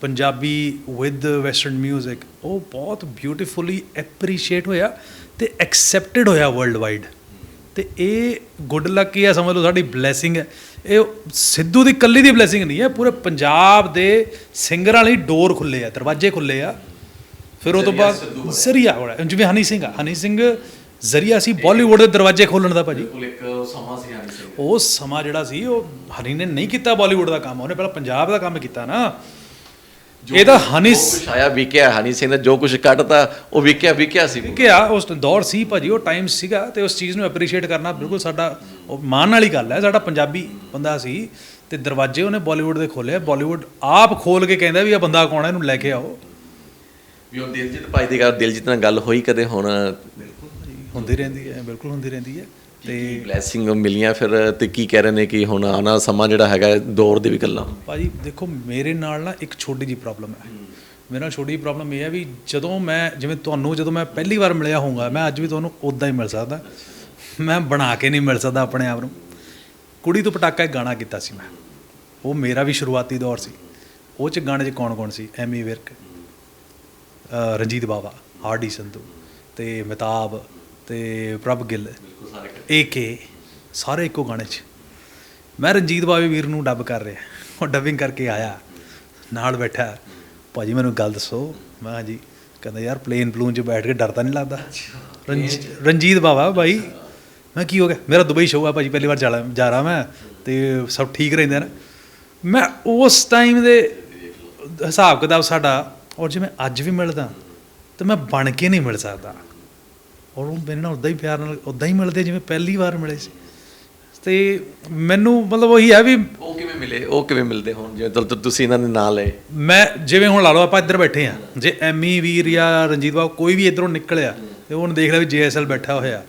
ਪੰਜਾਬੀ ਵਿਦ ਵੈਸਟਰਨ 뮤직 ਉਹ ਬਹੁਤ ਬਿਊਟੀਫੁਲੀ ਐਪਰੀਸ਼ੀਏਟ ਹੋਇਆ ਤੇ ਐਕਸੈਪਟਡ ਹੋਇਆ ਵਰਲਡ ਵਾਈਡ ਤੇ ਇਹ ਗੁੱਡ ਲੱਕ ਹੀ ਆ ਸਮਝ ਲਓ ਸਾਡੀ ਬਲੇਸਿੰਗ ਹੈ। ਇਹ ਸਿੱਧੂ ਦੀ ਕੱਲੀ ਦੀ ਬਲੇਸਿੰਗ ਨਹੀਂ ਹੈ ਪੂਰੇ ਪੰਜਾਬ ਦੇ ਸਿੰਗਰਾਂ ਲਈ ਡੋਰ ਖੁੱਲੇ ਆ ਦਰਵਾਜ਼ੇ ਖੁੱਲੇ ਆ। ਫਿਰ ਉਹ ਤੋਂ ਬਾਅਦ ਜ਼ਰੀਆ ਹੋਇਆ ਜਿਵੇਂ ਹਨੀ ਸਿੰਘ ਆ ਹਨੀ ਸਿੰਘ ਜ਼ਰੀਆ ਸੀ ਬਾਲੀਵੁੱਡ ਦੇ ਦਰਵਾਜ਼ੇ ਖੋਲਣ ਦਾ ਭਾਜੀ। ਬਿਲਕੁਲ ਇੱਕ ਸਮਾਂ ਸੀ ਹਾਨੀ ਸਿੰਘ ਉਹ ਸਮਾਂ ਜਿਹੜਾ ਸੀ ਉਹ ਹਨੀ ਨੇ ਨਹੀਂ ਕੀਤਾ ਬਾਲੀਵੁੱਡ ਦਾ ਕੰਮ ਉਹਨੇ ਪਹਿਲਾਂ ਪੰਜਾਬ ਦਾ ਕੰਮ ਕੀਤਾ ਨਾ। ਇਹ ਤਾਂ ਹਨੀ ਆਇਆ ਵਿਕਿਆ ਹਨੀ ਸਿੰਘ ਨੇ ਜੋ ਕੁਝ ਕੱਢਤਾ ਉਹ ਵਿਕਿਆ ਵਿਕਿਆ ਸੀ। ਕਿ ਆ ਉਸ ਦੌਰ ਸੀ ਭਾਜੀ ਉਹ ਟਾਈਮ ਸੀਗਾ ਤੇ ਉਸ ਚੀਜ਼ ਨੂੰ ਐਪਰੀਸ਼ੀਏਟ ਕਰਨਾ ਬਿਲਕੁਲ ਸਾਡਾ ਮਾਣ ਵਾਲੀ ਗੱਲ ਹੈ। ਸਾਡਾ ਪੰਜਾਬੀ ਬੰਦਾ ਸੀ ਤੇ ਦਰਵਾਜ਼ੇ ਉਹਨੇ ਬਾਲੀਵੁੱਡ ਦੇ ਖੋਲੇ ਬਾਲੀਵੁੱਡ ਆਪ ਖੋਲ ਕੇ ਕਹਿੰਦਾ ਵੀ ਆ ਬੰਦਾ ਕੌਣ ਹੈ ਇਹਨੂੰ ਲੈ ਕੇ ਆਓ। ਵੀ ਉਹ ਦਿਲਜੀਤ ਭਾਈ ਦੀ ਗੱਲ ਦਿਲਜੀਤ ਨਾਲ ਗੱਲ ਹੋਈ ਕਦੇ ਹੁਣ? ਹੁੰਦੀ ਰਹਿੰਦੀ ਹੈ ਬਿਲਕੁਲ ਹੁੰਦੀ ਰਹਿੰਦੀ ਹੈ। ਤੇ ਬਲੇਸਿੰਗ ਮਿਲੀਆਂ ਫਿਰ ਤੇ ਕੀ ਕਹਿ ਰਹੇ ਨੇ ਕਿ ਹੁਣ ਆਣਾ ਸਮਾਂ ਜਿਹੜਾ ਹੈਗਾ ਦੌਰ ਦੀ ਵੀ ਗੱਲਾਂ। ਭਾਜੀ ਦੇਖੋ ਮੇਰੇ ਨਾਲ ਨਾ ਇੱਕ ਛੋਟੀ ਜੀ ਪ੍ਰੋਬਲਮ ਹੈ। ਮੇਰੇ ਨਾਲ ਛੋਟੀ ਜੀ ਪ੍ਰੋਬਲਮ ਇਹ ਹੈ ਵੀ ਜਦੋਂ ਮੈਂ ਜਿਵੇਂ ਤੁਹਾਨੂੰ ਜਦੋਂ ਮੈਂ ਪਹਿਲੀ ਵਾਰ ਮਿਲਿਆ ਹੋਊਗਾ ਮੈਂ ਅੱਜ ਵੀ ਤੁਹਾਨੂੰ ਉਦਾਂ ਹੀ ਮਿਲ ਸਕਦਾ। ਮੈਂ ਬਣਾ ਕੇ ਨਹੀਂ ਮਿਲ ਸਕਦਾ ਆਪਣੇ ਆਪ ਨੂੰ। ਕੁੜੀ ਤੋਂ ਪਟਾਕਾ ਇੱਕ ਗਾਣਾ ਕੀਤਾ ਸੀ ਮੈਂ। ਉਹ ਮੇਰਾ ਵੀ ਸ਼ੁਰੂਆਤੀ ਦੌਰ ਸੀ। ਉਹ ਚ ਗਾਣੇ 'ਚ ਕੌਣ ਕੌਣ ਸੀ? ਐਮੀ ਵਿਰਕ ਰਣਜੀਤ ਬਾਵਾ ਹਾਰਡੀ ਸੰਧੂ ਤੇ ਮਿਤਾਬ ਤੇ ਪ੍ਰਭ ਗਿੱਲ। ਏਕੇ ਸਾਰੇ ਇੱਕੋ ਗਾਣੇ 'ਚ। ਮੈਂ ਰਣਜੀਤ ਬਾਵੇ ਵੀਰ ਨੂੰ ਡੱਬ ਕਰ ਰਿਹਾ। ਉਹ ਡੱਬਿੰਗ ਕਰਕੇ ਆਇਆ। ਨਾਲ ਬੈਠਾ। ਭਾਜੀ ਮੈਨੂੰ ਗੱਲ ਦੱਸੋ। ਮੈਂ ਕਿਹਾ ਜੀ ਕਹਿੰਦਾ ਯਾਰ ਪਲੇਨ ਪਲੂਨ 'ਚ ਬੈਠ ਕੇ ਡਰਦਾ ਨਹੀਂ ਲੱਗਦਾ? ਰਣਜੀ- ਰਣਜੀਤ ਬਾਵਾ ਭਾਈ ਮੈਂ ਕੀ ਹੋ ਗਿਆ? ਮੇਰਾ ਦੁਬਈ ਸ਼ੋਅ ਆ ਭਾਜੀ ਪਹਿਲੀ ਵਾਰ ਜਾ ਜਾ ਰਹਾ ਮੈਂ। ਤੇ ਸਭ ਠੀਕ ਰਹਿੰਦੇ ਨੇ। ਮੈਂ ਉਸ ਟਾਈਮ ਦੇ ਹਿਸਾਬ ਕਿਤਾਬ ਸਾਡਾ ਔਰ ਜੇ ਮੈਂ ਅੱਜ ਵੀ ਮਿਲਦਾ ਤੇ ਮੈਂ ਬਣ ਕੇ ਨਹੀਂ ਮਿਲ ਸਕਦਾ। ਔਰ ਉਹ ਮੇਰੇ ਨਾਲ ਉਦਾਂ ਹੀ ਪਿਆਰ ਨਾਲ ਉਦਾਂ ਹੀ ਮਿਲਦੇ ਜਿਵੇਂ ਪਹਿਲੀ ਵਾਰ ਮਿਲੇ ਸੀ। ਤੇ ਮੈਨੂੰ ਮਤਲਬ ਉਹੀ ਹੈ ਵੀ ਉਹ ਕਿਵੇਂ ਮਿਲੇ? ਉਹ ਕਿਵੇਂ ਮਿਲਦੇ ਹੁਣ? ਤੁ- ਤੁਸੀਂ ਇਹਨਾਂ ਦੇ ਨਾਂ ਲਏ ਮੈਂ ਜਿਵੇਂ ਹੁਣ ਲਾ ਲਓ ਆਪਾਂ ਇੱਧਰ ਬੈਠੇ ਆ ਜੇ ਐਮੀ ਵੀਰ ਜਾਂ ਰਣਜੀਤ ਬਾਬ ਕੋਈ ਵੀ ਇੱਧਰੋਂ ਨਿਕਲਿਆ ਤੇ ਉਹਨੇ ਦੇਖ ਲਿਆ ਵੀ ਜੀਐਸਐਲ ਬੈਠਾ ਹੋਇਆ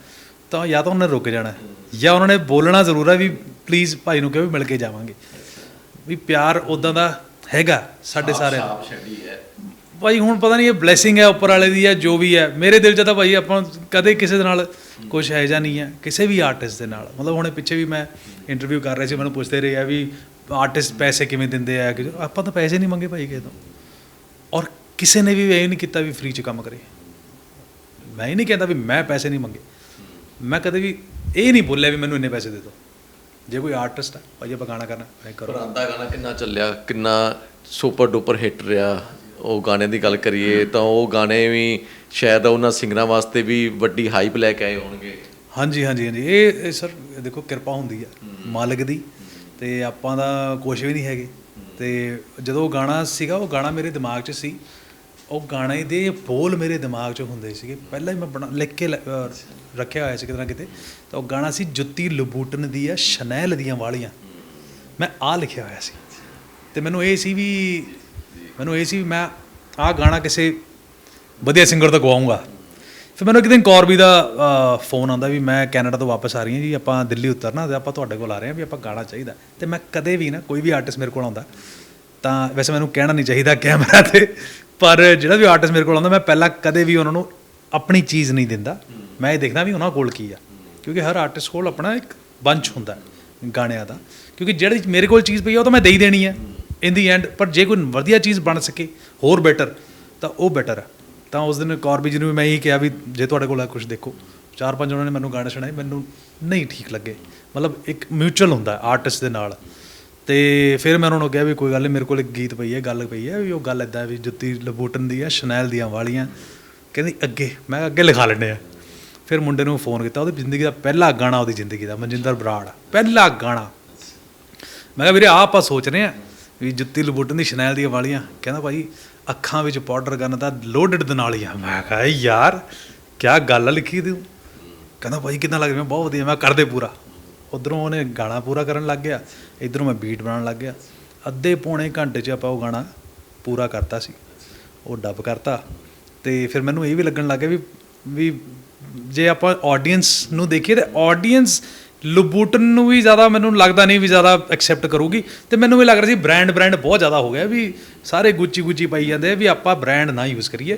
ਤਾਂ ਜਾਂ ਤਾਂ ਉਹਨੇ ਰੁਕ ਜਾਣਾ। ਜਾਂ ਉਹਨਾਂ ਨੇ ਬੋਲਣਾ ਜ਼ਰੂਰ ਹੈ ਵੀ ਪਲੀਜ਼ ਭਾਈ ਨੂੰ ਕਹੋ ਵੀ ਮਿਲ ਕੇ ਜਾਵਾਂਗੇ। ਵੀ ਪਿਆਰ ਉਦਾਂ ਦਾ ਹੈਗਾ ਸਾਡੇ ਸਾਰੇ ਆਪ ਛੱਡੀ ਹੈ। ਭਾਈ ਹੁਣ ਪਤਾ ਨਹੀਂ ਇਹ ਬਲੇਸਿੰਗ ਹੈ ਉੱਪਰ ਵਾਲੇ ਦੀ ਹੈ ਜੋ ਵੀ ਹੈ। ਮੇਰੇ ਦਿਲ 'ਚ ਤਾਂ ਭਾਈ ਆਪਾਂ ਕਦੇ ਕਿਸੇ ਦੇ ਨਾਲ ਕੁਝ ਹੈ ਜਾਂ ਨਹੀਂ ਹੈ। ਕਿਸੇ ਵੀ ਆਰਟਿਸਟ ਦੇ ਨਾਲ। ਮਤਲਬ ਹੁਣੇ ਪਿੱਛੇ ਵੀ ਮੈਂ ਇੰਟਰਵਿਊ ਕਰ ਰਿਹਾ ਸੀ, ਮੈਨੂੰ ਪੁੱਛਦੇ ਰਹੇ ਆ ਵੀ ਆਰਟਿਸਟ ਪੈਸੇ ਕਿਵੇਂ ਦਿੰਦੇ ਆ, ਕਿ ਆਪਾਂ ਤਾਂ ਪੈਸੇ ਨਹੀਂ ਮੰਗੇ ਭਾਈ ਕਿਸੇ ਤੋਂ। ਔਰ ਕਿਸੇ ਨੇ ਵੀ ਇਹ ਨਹੀਂ ਕੀਤਾ ਵੀ ਫ੍ਰੀ 'ਚ ਕੰਮ ਕਰੇ। ਮੈਂ ਇਹ ਨਹੀਂ ਕਹਿੰਦਾ ਵੀ ਮੈਂ ਪੈਸੇ ਨਹੀਂ ਮੰਗੇ। ਮੈਂ ਕਦੇ ਵੀ ਇਹ ਨਹੀਂ ਬੋਲਿਆ ਵੀ ਮੈਨੂੰ ਇੰਨੇ ਪੈਸੇ ਦੇ ਦਿਓ ਜੇ ਕੋਈ ਆਰਟਿਸਟ ਹੈ ਭਾਈ ਆਪਾਂ ਗਾਣਾ ਕਰਨਾ ਹੈ ਕਰੋ ਪਰਾਂਦਾ ਗਾਣਾ ਕਿੰਨਾ ਚੱਲਿਆ, ਕਿੰਨਾ ਸੁਪਰ ਡੂਪਰ ਹਿੱਟ ਰਿਹਾ। ਉਹ ਗਾਣੇ ਦੀ ਗੱਲ ਕਰੀਏ ਤਾਂ ਉਹ ਗਾਣੇ ਵੀ ਸ਼ਾਇਦ ਉਹਨਾਂ ਸਿੰਗਰਾਂ ਵਾਸਤੇ ਵੀ ਵੱਡੀ ਹਾਈਪ ਲੈ ਕੇ ਆਏ ਹੋਣਗੇ। ਹਾਂਜੀ ਹਾਂਜੀ ਹਾਂਜੀ। ਇਹ ਸਰ ਦੇਖੋ ਕਿਰਪਾ ਹੁੰਦੀ ਆ, ਮਾਲਕ ਦੀ। ਤੇ ਆਪਾਂ ਦਾ ਕੁਝ ਵੀ ਨਹੀਂ ਹੈਗੇ। ਤੇ ਜਦੋਂ ਉਹ ਗਾਣਾ ਸੀਗਾ, ਉਹ ਗਾਣਾ ਮੇਰੇ ਦਿਮਾਗ 'ਚ ਸੀ। ਉਹ ਗਾਣੇ ਦੇ ਬੋਲ ਮੇਰੇ ਦਿਮਾਗ 'ਚ ਹੁੰਦੇ ਸੀਗੇ। ਪਹਿਲਾਂ ਹੀ ਮੈਂ ਬਣਾ, ਲਿਖ ਕੇ ਲ- ਰੱਖਿਆ ਹੋਇਆ ਸੀ ਕਿਤੇ ਨਾ ਕਿਤੇ। ਤਾਂ ਉਹ ਗਾਣਾ ਸੀ ਜੁੱਤੀ ਲਬੂਟਨ ਦੀ ਆ, ਸ਼ਨੈਲ ਦੀਆਂ ਵਾਲੀਆਂ। ਮੈਂ ਆ ਲਿਖਿਆ ਹੋਇਆ ਸੀ। ਤੇ ਮੈਨੂੰ ਇਹ ਸੀ ਵੀ ਮੈਨੂੰ ਇਹ ਸੀ ਵੀ ਮੈਂ ਆਹ ਗਾਣਾ ਕਿਸੇ ਵਧੀਆ ਸਿੰਗਰ ਤੋਂ ਗਵਾਉਂਗਾ। ਫਿਰ ਮੈਨੂੰ ਇੱਕ ਦਿਨ ਕੌਰਬੀ ਦਾ ਫੋਨ ਆਉਂਦਾ ਵੀ ਮੈਂ ਕੈਨੇਡਾ ਤੋਂ ਵਾਪਸ ਆ ਰਹੀ ਹਾਂ ਜੀ, ਆਪਾਂ ਦਿੱਲੀ ਉਤਰਨਾ ਤੇ ਆਪਾਂ ਤੁਹਾਡੇ ਕੋਲ ਆ ਰਹੇ ਹਾਂ ਵੀ ਆਪਾਂ ਗਾਣਾ ਚਾਹੀਦਾ। ਤੇ ਮੈਂ ਕਦੇ ਵੀ ਨਾ ਕੋਈ ਵੀ ਆਰਟਿਸਟ ਮੇਰੇ ਕੋਲ ਆਉਂਦਾ, ਤਾਂ ਵੈਸੇ ਮੈਨੂੰ ਕਹਿਣਾ ਨਹੀਂ ਚਾਹੀਦਾ ਕੈਮਰਾ ਤੇ, ਪਰ ਜਿਹੜਾ ਵੀ ਆਰਟਿਸਟ ਮੇਰੇ ਕੋਲ ਆਉਂਦਾ, ਮੈਂ ਪਹਿਲਾਂ ਕਦੇ ਵੀ ਉਹਨਾਂ ਨੂੰ ਆਪਣੀ ਚੀਜ਼ ਨਹੀਂ ਦਿੰਦਾ। ਮੈਂ ਇਹ ਦੇਖਦਾ ਵੀ ਉਹਨਾਂ ਕੋਲ ਕੀ ਆ, ਕਿਉਂਕਿ ਹਰ ਆਰਟਿਸਟ ਕੋਲ ਆਪਣਾ ਇੱਕ ਬੰਚ ਹੁੰਦਾ ਗਾਣਿਆਂ ਦਾ। ਕਿਉਂਕਿ ਜਿਹੜੀ ਮੇਰੇ ਕੋਲ ਚੀਜ਼ ਪਈ ਆ, ਉਹ ਤਾਂ ਮੈਂ ਦੇ ਹੀ ਦੇਣੀ ਹੈ ਇਨ ਦੀ ਐਂਡ ਪਰ ਜੇ ਕੋਈ ਵਧੀਆ ਚੀਜ਼ ਬਣ ਸਕੇ, ਹੋਰ ਬੈਟਰ ਤਾਂ ਉਹ ਬੈਟਰ ਹੈ ਤਾਂ ਉਸ ਦਿਨ ਕੌਰਬੀ ਜੀ ਨੂੰ ਵੀ ਮੈਂ ਇਹੀ ਕਿਹਾ ਵੀ ਜੇ ਤੁਹਾਡੇ ਕੋਲ ਆ ਕੁਝ ਦੇਖੋ। ਚਾਰ ਪੰਜ ਉਹਨਾਂ ਨੇ ਮੈਨੂੰ ਗਾਣੇ ਸੁਣਾਏ ਮੈਨੂੰ ਨਹੀਂ ਠੀਕ ਲੱਗੇ। ਮਤਲਬ ਇੱਕ ਮਿਊਚੁਅਲ ਹੁੰਦਾ ਆਰਟਿਸਟ ਦੇ ਨਾਲ। ਤੇ ਫਿਰ ਮੈਂ ਉਹਨਾਂ ਨੂੰ ਕਿਹਾ ਵੀ ਕੋਈ ਗੱਲ ਨਹੀਂ ਮੇਰੇ ਕੋਲ ਇੱਕ ਗੀਤ ਪਈ ਹੈ, ਗੱਲ ਪਈ ਹੈ, ਵੀ ਉਹ ਗੱਲ ਇਦਾਂ ਵੀ ਜੁੱਤੀ ਲਬੂਟਨ ਦੀ ਆ ਸ਼ਨੈਲ ਦੀਆਂ ਵਾਲੀਆਂ। ਕਹਿੰਦੀ, ਅੱਗੇ, ਮੈਂ ਅੱਗੇ ਲਿਖਾ ਲੈਂਦੇ ਆ। ਫਿਰ ਮੁੰਡੇ ਨੂੰ ਫੋਨ ਕੀਤਾ, ਉਹਦੀ ਜ਼ਿੰਦਗੀ ਦਾ ਪਹਿਲਾ ਗਾਣਾ ਉਹਦੀ ਜ਼ਿੰਦਗੀ ਦਾ, ਮਨਜਿੰਦਰ ਬਰਾੜ ਪਹਿਲਾ ਗਾਣਾ। ਮੈਂ ਕਿਹਾ, ਵੀਰੇ, ਆਹ ਆਪਾਂ ਸੋਚ ਰਹੇ ਆ ਵੀ ਜੁੱਤੀ ਲਬੋਟਨ ਦੀ ਸ਼ਨੈਲ ਦੀਆਂ ਵਾਲੀਆਂ। ਕਹਿੰਦਾ ਭਾਈ, ਅੱਖਾਂ ਵਿੱਚ ਪਾਊਡਰ ਗਨ ਦਾ ਲੋਡਡ ਆ। ਮੈਂ ਕਹਾ ਯਾਰ ਕੀ ਗੱਲ ਲਿਖੀ ਤੂੰ? ਕਹਿੰਦਾ ਭਾਈ ਕਿੰਨਾ ਲੱਗ ਰਿਹਾ? ਬਹੁਤ ਵਧੀਆ, ਮੈਂ ਕਰਦੇ ਪੂਰਾ। ਉਧਰੋਂ ਉਹਨੇ ਗਾਣਾ ਪੂਰਾ ਕਰਨ ਲੱਗ ਗਿਆ। ਇਧਰੋਂ ਮੈਂ ਬੀਟ ਬਣਾਉਣ ਲੱਗ ਗਿਆ। ਅੱਧੇ ਪੌਣੇ ਘੰਟੇ 'ਚ ਆਪਾਂ ਉਹ ਗਾਣਾ ਪੂਰਾ ਕਰਤਾ ਸੀ। ਉਹ ਡੱਬ ਕਰਤਾ। ਤੇ ਫਿਰ ਮੈਨੂੰ ਇਹ ਵੀ ਲੱਗਣ ਲੱਗ ਗਿਆ ਵੀ ਵੀ ਜੇ ਆਪਾਂ ਆਡੀਅנס ਨੂੰ ਦੇਖੀਏ ਤੇ ਆਡੀਅנס ਲੁਬੂਟਨ ਨੂੰ ਵੀ ਜ਼ਿਆਦਾ ਮੈਨੂੰ ਲੱਗਦਾ ਨਹੀਂ ਵੀ ਜ਼ਿਆਦਾ ਐਕਸੈਪਟ ਕਰੂਗੀ ਤੇ ਮੈਨੂੰ ਵੀ ਲੱਗ ਰਿਹਾ ਸੀ ਬ੍ਰਾਂਡ ਬ੍ਰਾਂਡ ਬਹੁਤ ਜ਼ਿਆਦਾ ਹੋ ਗਿਆ ਵੀ ਸਾਰੇ ਗੁੱਚੀ ਗੁੱਚੀ ਪਾਈ ਜਾਂਦੇ ਆ ਵੀ ਆਪਾਂ ਬ੍ਰਾਂਡ ਨਾ ਯੂਜ਼ ਕਰੀਏ।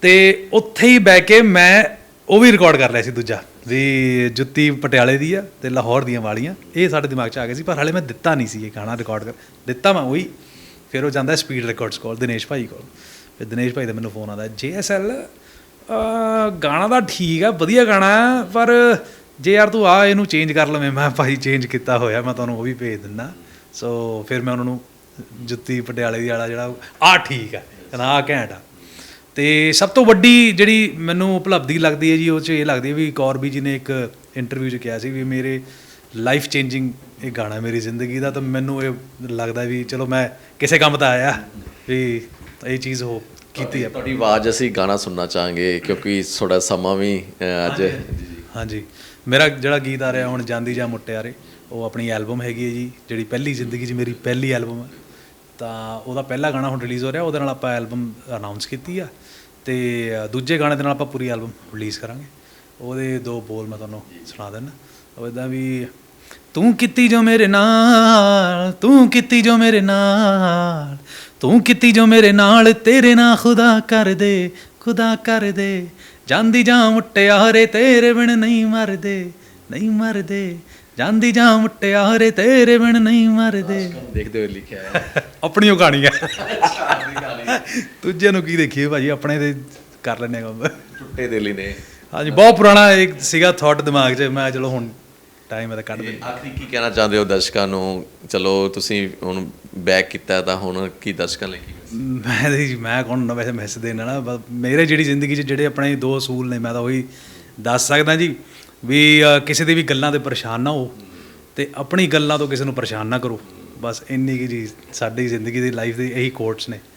ਤੇ ਉੱਥੇ ਹੀ ਬਹਿ ਕੇ ਮੈਂ ਉਹ ਵੀ ਰਿਕਾਰਡ ਕਰ ਲਿਆ ਸੀ ਦੂਜਾ ਵੀ ਜੁੱਤੀ ਪਟਿਆਲੇ ਦੀ ਆ ਤੇ ਲਾਹੌਰ ਦੀਆਂ ਵਾਲੀਆਂ। ਇਹ ਸਾਡੇ ਦਿਮਾਗ 'ਚ ਆ ਗਿਆ ਸੀ ਪਰ ਹਾਲੇ ਮੈਂ ਦਿੱਤਾ ਨਹੀਂ ਸੀ ਇਹ ਗਾਣਾ ਰਿਕਾਰਡ ਕਰ ਦਿੱਤਾ ਮੈਂ ਉਹੀ। ਫਿਰ ਉਹ ਜਾਂਦਾ ਸਪੀਡ ਰਿਕਾਰਡਸ ਕੋਲ ਦਿਨੇਸ਼ ਭਾਈ ਕੋਲ। ਫਿਰ ਦਿਨੇਸ਼ ਭਾਈ ਦਾ ਮੈਨੂੰ ਫੋਨ ਆਉਂਦਾ JSL ਅਹ ਗਾਣਾ ਤਾਂ ਠੀਕ ਆ ਵਧੀਆ ਗਾਣਾ ਹੈ, ਪਰ ਜੇ ਯਾਰ ਤੂੰ ਆ ਇਹਨੂੰ ਚੇਂਜ ਕਰ ਲਵੇਂ ਮੈਂ ਭਾਈ ਚੇਂਜ ਕੀਤਾ ਹੋਇਆ ਮੈਂ ਤੁਹਾਨੂੰ ਉਹ ਵੀ ਭੇਜ ਦਿੰਦਾ। ਸੋ ਫਿਰ ਮੈਂ ਉਹਨਾਂ ਨੂੰ ਜੁੱਤੀ ਪਟਿਆਲੇ ਦੀ ਵਾਲਾ ਜਿਹੜਾ ਆ ਠੀਕ ਆ ਕਹਿੰਦਾ ਆ ਘੈਂਟ ਆ। ਤੇ ਸਭ ਤੋਂ ਵੱਡੀ ਜਿਹੜੀ ਮੈਨੂੰ ਉਪਲਬਧੀ ਲੱਗਦੀ ਹੈ ਜੀ ਉਹ ਚ ਇਹ ਲੱਗਦੀ ਹੈ ਵੀ ਕੌਰਬੀ ਜੀ ਨੇ ਇੱਕ ਇੰਟਰਵਿਊ 'ਚ ਕਿਹਾ ਸੀ ਵੀ ਮੇਰੇ ਲਾਈਫ ਚੇਂਜਿੰਗ ਇਹ ਗਾਣਾ ਮੇਰੀ ਜ਼ਿੰਦਗੀ ਦਾ ਤਾਂ ਮੈਨੂੰ ਇਹ ਲੱਗਦਾ ਵੀ ਚਲੋ ਮੈਂ ਕਿਸੇ ਕੰਮ ਤਾਂ ਆਇਆ ਵੀ ਇਹ ਚੀਜ਼ ਹੋ ਕੀਤੀ ਹੈ। ਤੁਹਾਡੀ ਆਵਾਜ਼ ਅਸੀਂ ਗਾਣਾ ਸੁਣਨਾ ਚਾਹਾਂਗੇ ਕਿਉਂਕਿ ਥੋੜਾ ਸਮਾਂ ਵੀ ਅੱਜ ਹਾਂਜੀ। ਮੇਰਾ ਜਿਹੜਾ ਗੀਤ ਆ ਰਿਹਾ ਹੁਣ ਜਾਂਦੀ ਜਾਂ ਮੁੱਟਿਆਰੇ ਉਹ ਆਪਣੀ ਐਲਬਮ ਹੈਗੀ ਹੈ ਜੀ, ਜਿਹੜੀ ਪਹਿਲੀ ਜ਼ਿੰਦਗੀ 'ਚ ਮੇਰੀ ਪਹਿਲੀ ਐਲਬਮ ਹੈ ਤਾਂ ਉਹਦਾ ਪਹਿਲਾ ਗਾਣਾ ਹੁਣ ਰਿਲੀਜ਼ ਹੋ ਰਿਹਾ, ਉਹਦੇ ਨਾਲ ਆਪਾਂ ਐਲਬਮ ਅਨਾਉਂਸ ਕੀਤੀ ਆ ਤੇ ਦੂਜੇ ਗਾਣੇ ਦੇ ਨਾਲ ਆਪਾਂ ਪੂਰੀ ਐਲਬਮ ਰਿਲੀਜ਼ ਕਰਾਂਗੇ। ਉਹਦੇ ਦੋ ਬੋਲ ਮੈਂ ਤੁਹਾਨੂੰ ਸੁਣਾ ਦਿੰਦਾ। ਉਹ ਇਦਾਂ ਵੀ, ਤੂੰ ਕੀਤੀ ਜੋ ਮੇਰੇ ਨਾਲ, ਤੂੰ ਕੀਤੀ ਜੋ ਮੇਰੇ ਨਾਲ, ਤੂੰ ਕੀਤੀ ਜੋ ਮੇਰੇ ਨਾਲ, ਤੇਰੇ ਨਾਲ ਖੁਦਾ ਕਰ ਦੇ, ਖੁਦਾ ਕਰ ਦੇ ਜਾਂਦੀ ਜਾਂ ਮੁੱਟਿਆਰੇ ਤੇਰੇ ਬਿਨ ਨਹੀਂ ਮਰਦੇ ਨਹੀਂ ਮਰਦੇ। ਜਾਂਦੀ ਜਾਂ ਮੁੱਟਿਆਰੇ ਤੇਰੇ ਬਿਨ ਨਹੀਂ ਮਰਦੇ। ਦੇਖਦੇ ਹੋਏ ਲਿਖਿਆ ਹੈ। ਆਪਣੀ ਉਹ ਕਹਾਣੀ। ਹੈ ਦੂਜਿਆਂ ਨੂੰ ਕੀ ਦੇਖੀਏ ਭਾਜੀ ਆਪਣੇ ਤੇ ਕਰ ਲੈਣੇ ਕੰਮ। ਟੁੱਟੇ ਦਿਲ ਹੀ ਨੇ। ਹਾਂਜੀ ਬਹੁਤ ਪੁਰਾਣਾ ਇੱਕ ਸੀਗਾ ਥਾਟ ਦਿਮਾਗ 'ਚ ਮੈਂ ਚਲੋ ਹੁਣ ਟਾਈਮ ਤਾਂ ਕੱਢ ਦੇ ਆਖਰੀ ਕੀ ਕਹਿਣਾ ਚਾਹੁੰਦੇ ਹੋ ਦਰਸ਼ਕਾਂ ਨੂੰ? ਚਲੋ ਤੁਸੀਂ ਹੁਣ ਬੈਕ ਕੀਤਾ ਤਾਂ ਹੁਣ ਕੀ ਦਰਸ਼ਕਾਂ ਲਈ ਮੈਂ ਜੀ ਮੈਂ ਕੌਣ ਨਾ ਵੈਸੇ ਮੈਸੇਜ ਦੇਣਾ ਨਾ ਮੇਰੇ ਜਿਹੜੀ ਜ਼ਿੰਦਗੀ 'ਚ ਜਿਹੜੇ ਆਪਣੇ ਦੋ ਅਸੂਲ ਨੇ ਮੈਂ ਤਾਂ ਉਹੀ ਦੱਸ ਸਕਦਾ ਜੀ ਵੀ ਕਿਸੇ ਦੀ ਵੀ ਗੱਲਾਂ ਤੇ ਪਰੇਸ਼ਾਨ ਨਾ ਹੋ ਤੇ ਆਪਣੀ ਗੱਲਾਂ ਤੋਂ ਕਿਸੇ ਨੂੰ ਪਰੇਸ਼ਾਨ ਨਾ ਕਰੋ। ਬਸ ਇੰਨੀ ਕੀ ਜੀ ਸਾਡੀ ਜ਼ਿੰਦਗੀ ਦੀ ਲਾਈਫ ਦੇ ਇਹੀ ਕੋਟਸ ਨੇ।